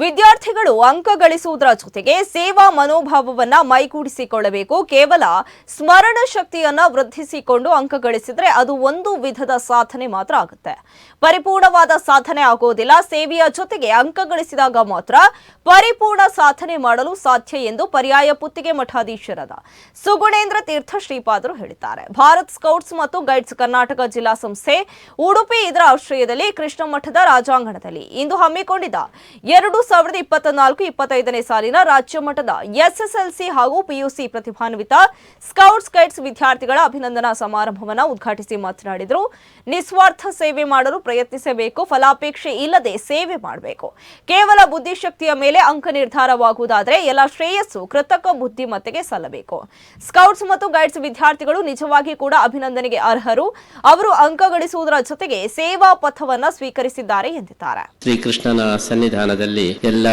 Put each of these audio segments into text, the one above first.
ವಿದ್ಯಾರ್ಥಿಗಳು ಅಂಕ ಗಳಿಸುವುದರ ಜೊತೆಗೆ ಸೇವಾ ಮನೋಭಾವವನ್ನ ಮೈಗೂಡಿಸಿಕೊಳ್ಳಬೇಕು. ಕೇವಲ ಸ್ಮರಣ ಶಕ್ತಿಯನ್ನ ವೃದ್ಧಿಸಿಕೊಂಡು ಅಂಕ ಗಳಿಸಿದ್ರೆ ಅದು ಒಂದು ವಿಧದ ಸಾಧನೆ ಮಾತ್ರ ಆಗುತ್ತೆ. ಪರಿಪೂರ್ಣವಾದ ಸಾಧನೆ ಆಗೋದಿಲ್ಲ. ಸೇವೆಯ ಜೊತೆಗೆ ಅಂಕ ಗಳಿಸಿದಾಗ ಮಾತ್ರ ಪರಿಪೂರ್ಣ ಸಾಧನೆ ಮಾಡಲು ಸಾಧ್ಯ ಎಂದು ಪರ್ಯಾಯ ಪುತ್ತಿಗೆ ಮಠಾಧೀಶರಾದ ಸುಗುಣೇಂದ್ರ ತೀರ್ಥ ಶ್ರೀಪಾದರು ಹೇಳಿದ್ದಾರೆ. ಭಾರತ್ ಸ್ಕೌಟ್ಸ್ ಮತ್ತು ಗೈಡ್ಸ್ ಕರ್ನಾಟಕ ಜಿಲ್ಲಾ ಸಂಸ್ಥೆ ಉಡುಪಿ ಇದರ ಆಶ್ರಯದಲ್ಲಿ ಕೃಷ್ಣ ಮಠದ ರಾಜಾಂಗಣದಲ್ಲಿ ಇಂದು ಹಮ್ಮಿಕೊಂಡಿದ್ದ ಎರಡು ಸಾವಿರದ ಇಪ್ಪತ್ತ ನಾಲ್ಕು ಇಪ್ಪತ್ತೈದನೇ ಸಾಲಿನ ರಾಜ್ಯ ಮಟ್ಟದ ಎಸ್ಎಸ್ಎಲ್ಸಿ ಹಾಗೂ ಪಿಯುಸಿ ಪ್ರತಿಭಾನ್ವಿತ ಸ್ಕೌಟ್ಸ್ ಗೈಡ್ಸ್ ವಿದ್ಯಾರ್ಥಿಗಳ ಅಭಿನಂದನಾ ಸಮಾರಂಭವನ್ನು ಉದ್ಘಾಟಿಸಿ ಮಾತನಾಡಿದರು. ನಿಸ್ವಾರ್ಥ ಸೇವೆ ಮಾಡಲು ಪ್ರಯತ್ನಿಸಬೇಕು, ಫಲಾಪೇಕ್ಷೆ ಇಲ್ಲದೆ ಸೇವೆ ಮಾಡಬೇಕು. ಕೇವಲ ಬುದ್ಧಿಶಕ್ತಿಯ ಮೇಲೆ ಅಂಕ ನಿರ್ಧಾರವಾಗುವುದಾದರೆ ಎಲ್ಲ ಶ್ರೇಯಸ್ಸು ಕೃತಕ ಬುದ್ಧಿಮತ್ತೆಗೆ ಸಲ್ಲಬೇಕು. ಸ್ಕೌಟ್ಸ್ ಮತ್ತು ಗೈಡ್ಸ್ ವಿದ್ಯಾರ್ಥಿಗಳು ನಿಜವಾಗಿ ಕೂಡ ಅಭಿನಂದನೆಗೆ ಅರ್ಹರು. ಅವರು ಅಂಕ ಗಳಿಸುವುದರ ಜೊತೆಗೆ ಸೇವಾ ಪಥವನ್ನ ಸ್ವೀಕರಿಸಿದ್ದಾರೆ ಎಂದಿದ್ದಾರೆ. ಶ್ರೀಕೃಷ್ಣನ ಸನ್ನಿಧಾನದಲ್ಲಿ ಎಲ್ಲ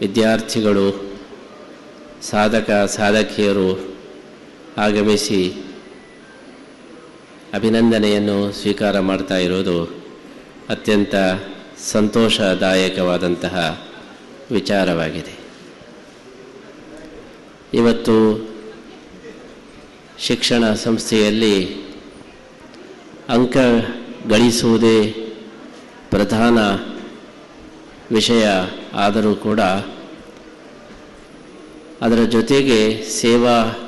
ವಿದ್ಯಾರ್ಥಿಗಳು, ಸಾಧಕ, ಸಾಧಕಿಯರು ಆಗಮಿಸಿ ಅಭಿನಂದನೆಯನ್ನು ಸ್ವೀಕಾರ ಮಾಡ್ತಾ ಇರೋದು ಅತ್ಯಂತ ಸಂತೋಷದಾಯಕವಾದಂತಹ ವಿಚಾರವಾಗಿದೆ. ಇವತ್ತು ಶಿಕ್ಷಣ ಸಂಸ್ಥೆಯಲ್ಲಿ ಅಂಕ ಗಳಿಸುವುದೇ ಪ್ರಧಾನ ವಿಷಯ ಆದರೂ ಕೂಡ ಅದರ ಜೊತೆಗೆ ಸೇವಾ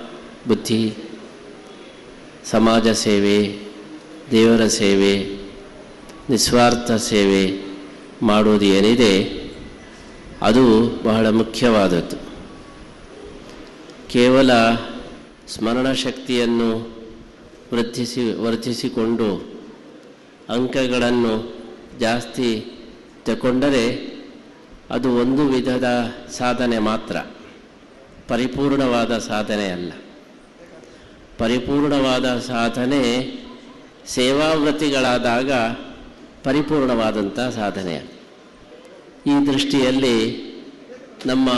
ಬುದ್ಧಿ, ಸಮಾಜ ಸೇವೆ, ದೇವರ ಸೇವೆ, ನಿಸ್ವಾರ್ಥ ಸೇವೆ ಮಾಡುವುದು ಏನಿದೆ, ಅದು ಬಹಳ ಮುಖ್ಯವಾದದ್ದು. ಕೇವಲ ಸ್ಮರಣ ಶಕ್ತಿಯನ್ನು ವೃದ್ಧಿಸಿ, ವರ್ಧಿಸಿಕೊಂಡು ಅಂಕಗಳನ್ನು ಜಾಸ್ತಿ ತಗೊಂಡರೆ ಅದು ಒಂದು ವಿಧದ ಸಾಧನೆ ಮಾತ್ರ. ಪರಿಪೂರ್ಣವಾದ ಸಾಧನೆ ಅಲ್ಲ. ಪರಿಪೂರ್ಣವಾದ ಸಾಧನೆ ಸೇವಾವೃತ್ತಿಗಳಾದಾಗ ಪರಿಪೂರ್ಣವಾದಂಥ ಸಾಧನೆ. ಈ ದೃಷ್ಟಿಯಲ್ಲಿ ನಮ್ಮ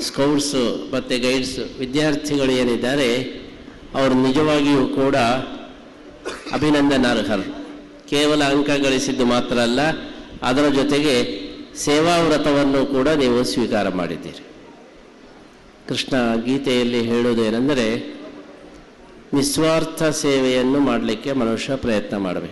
ಸ್ಕೌಟ್ಸು ಮತ್ತು ಗೈಡ್ಸು ವಿದ್ಯಾರ್ಥಿಗಳು ಏನಿದ್ದಾರೆ, ಅವರು ನಿಜವಾಗಿಯೂ ಕೂಡ ಅಭಿನಂದನಾರ್ಹರು. ಕೇವಲ ಅಂಕ ಗಳಿಸಿದ್ದು ಮಾತ್ರ ಅಲ್ಲ, ಅದರ ಜೊತೆಗೆ ಸೇವಾವ್ರತವನ್ನು ಕೂಡ ನೀವು ಸ್ವೀಕಾರ ಮಾಡಿದ್ದೀರಿ. ಕೃಷ್ಣ ಗೀತೆಯಲ್ಲಿ ಹೇಳುವುದೇನೆಂದರೆ ನಿಸ್ವಾರ್ಥ ಸೇವೆಯನ್ನು ಮಾಡಲಿಕ್ಕೆ ಮನುಷ್ಯ ಪ್ರಯತ್ನ ಮಾಡಬೇಕು.